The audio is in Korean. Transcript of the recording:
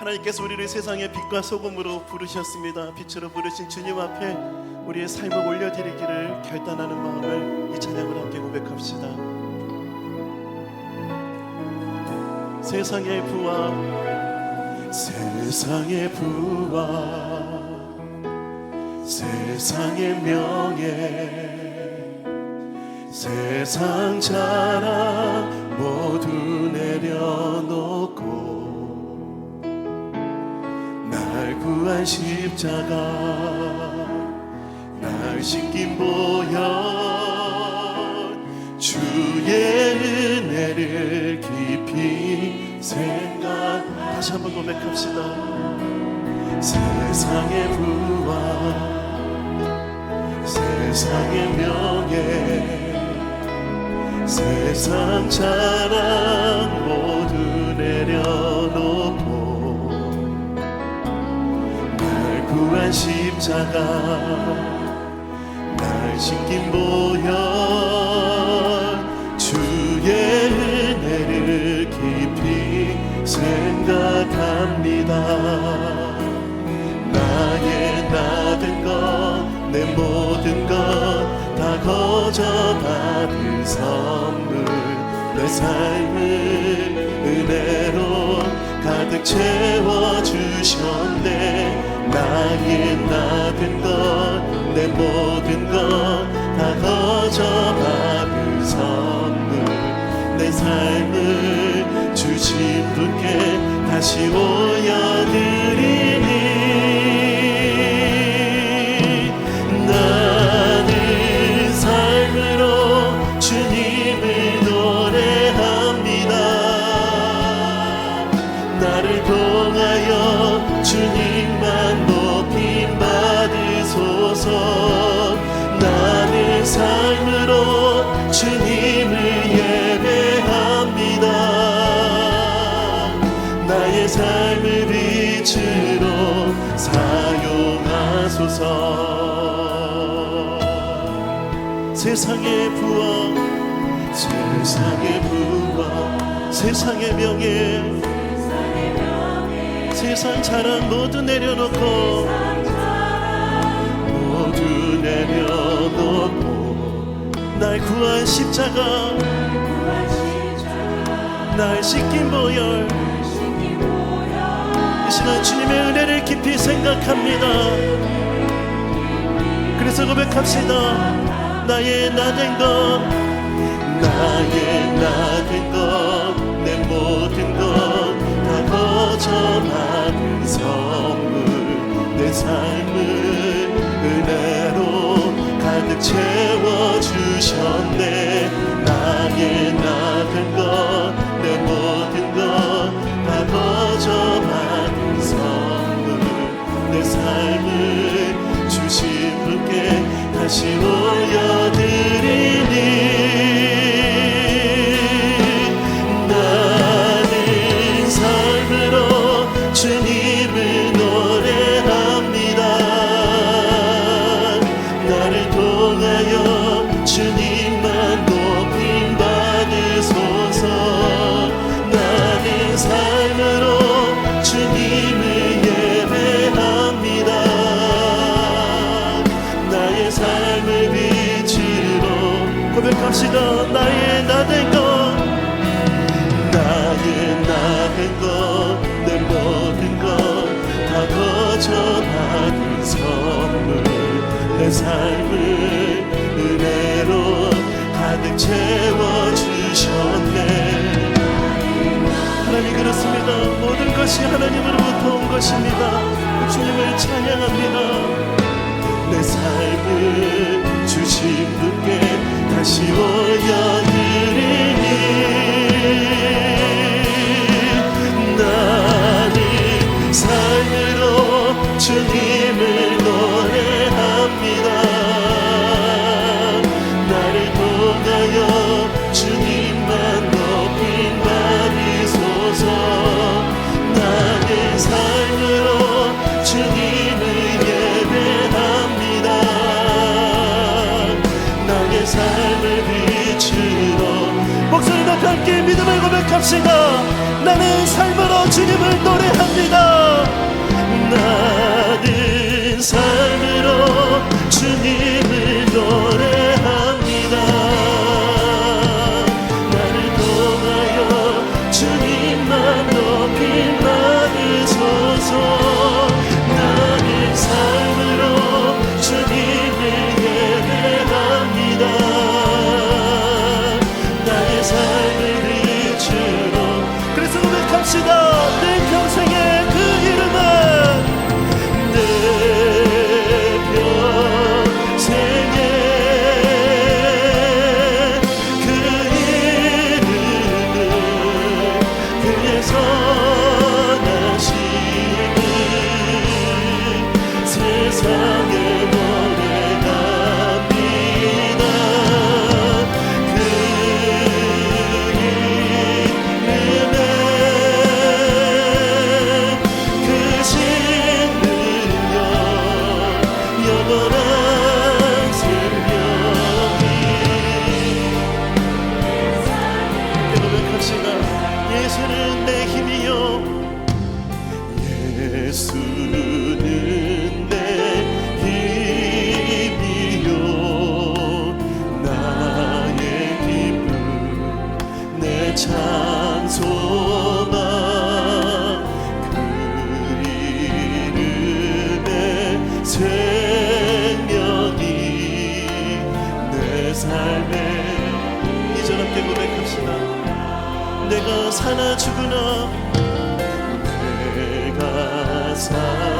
하나님께서 우리를 세상의 빛과 소금으로 부르셨습니다. 빛으로 부르신 주님 앞에 우리의 삶을 올려드리기를 결단하는 마음을 이 찬양을 함께 고백합시다. 세상의 부와 세상의 부와 세상의 명예 세상 자랑 모두 내려놓 구한 십자가. 날 씻긴 보혈. 주의 은혜를 깊이 생각. 다시 한번 고백합시다. 세상의 부와 세상의 명예. 세상 자랑 모두 날 구한 십자가 날 씻긴 보혈 주의 은혜를 깊이 생각합니다. 나의 나된 것내 모든 것 다 거저 받은 선물 내 삶을 은혜로 가득 채워주셨네 나의 나 된 것 내 모든 것 다 거저 받은 선물. 내 삶을 주신 분께 다시 올려 삶을 빛으로 사용하소서. 세상의 부와 세상의 부와 세상의 명예. 세상 자랑 모두 내려놓고 모두 내려놓고 날 구한 십자가 날 씻긴 보혈 이 시간 주님의 은혜를 깊이 생각합니다. 그래서 고백합시다. 나의 나 된 것 나의 나 된 것 내 모든 것다 거저 받은 선물 내 삶을 은혜로 가득 채워 주셨네. 나의 나 된 것 다 나의 나된 것. 나의 나된 것내 모든 것다 거저 받은 선물. 내 삶을 은혜로 가득 채워주셨네. 하나님 그렇습니다. 모든 것이 하나님으로부터 온 것입니다. 주님을 찬양합니다. 내 삶을 주신 분께 다시 올려 드리니 없이가 나는 삶으로 주님을 노래합니다. 나는 삶 찬송아 그 이름의 생명이 내 삶에 이전 함께 고백합시다. 내가 사나 죽으나 내가 사나